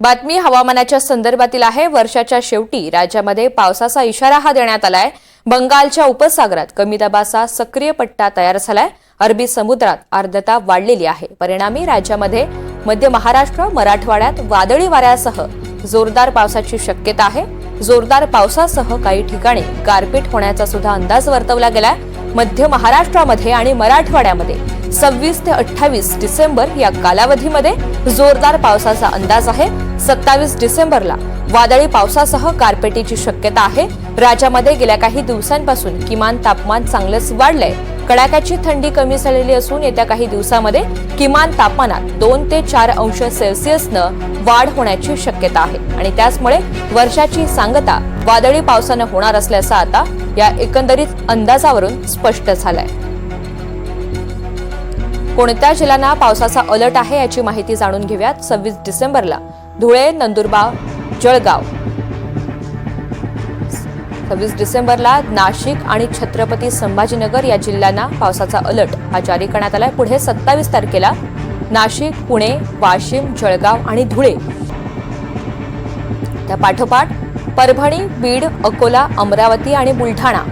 बातमी हवामानाच्या संदर्भातील आहे. वर्षाच्या शेवटी राज्यामध्ये पावसाचा इशारा हा देण्यात आलाय. बंगालच्या उपसागरात कमी दाबाचा सक्रिय पट्टा तयार झालाय. अरबी समुद्रात आर्द्रता वाढलेली आहे. परिणामी राज्यामध्ये मध्य महाराष्ट्र मराठवाड्यात वादळी वाऱ्यासह जोरदार पावसाची शक्यता आहे. जोरदार पावसासह काही ठिकाणी गारपीट होण्याचा सुद्धा अंदाज वर्तवला गेलाय. मध्य महाराष्ट्रामध्ये आणि मराठवाड्यामध्ये सव्वीस ते अठ्ठावीस डिसेंबर या कालावधीमध्ये जोरदार पावसाचा अंदाज आहे. सत्तावीस डिसेंबरला वादळी पावसासह गारपेटीची शक्यता आहे. राज्यामध्ये गेल्या काही दिवसांपासून किमान तापमान चांगलंच वाढलंय. कडाक्याची थंडी कमी झालेली असून येत्या काही दिवसामध्ये किमान तापमानात दोन ते चार अंश सेल्सिअसनं वाढ होण्याची शक्यता आहे. आणि त्याचमुळे वर्षाची सांगता वादळी पावसानं होणार असल्याचं आता या एकंदरीत अंदाजावरून स्पष्ट झालंय. कोणत्या जिल्ह्यांना पावसाचा अलर्ट आहे याची माहिती जाणून घेऊयात. सव्वीस डिसेंबरला धुळे नंदुरबार जळगाव. सव्वीस डिसेंबरला नाशिक आणि छत्रपती संभाजीनगर या जिल्ह्यांना पावसाचा अलर्ट हा जारी करण्यात आलाय. पुढे सत्तावीस तारखेला नाशिक पुणे वाशिम जळगाव आणि धुळे. त्या पाठोपाठ परभणी बीड अकोला अमरावती आणि बुलढाणा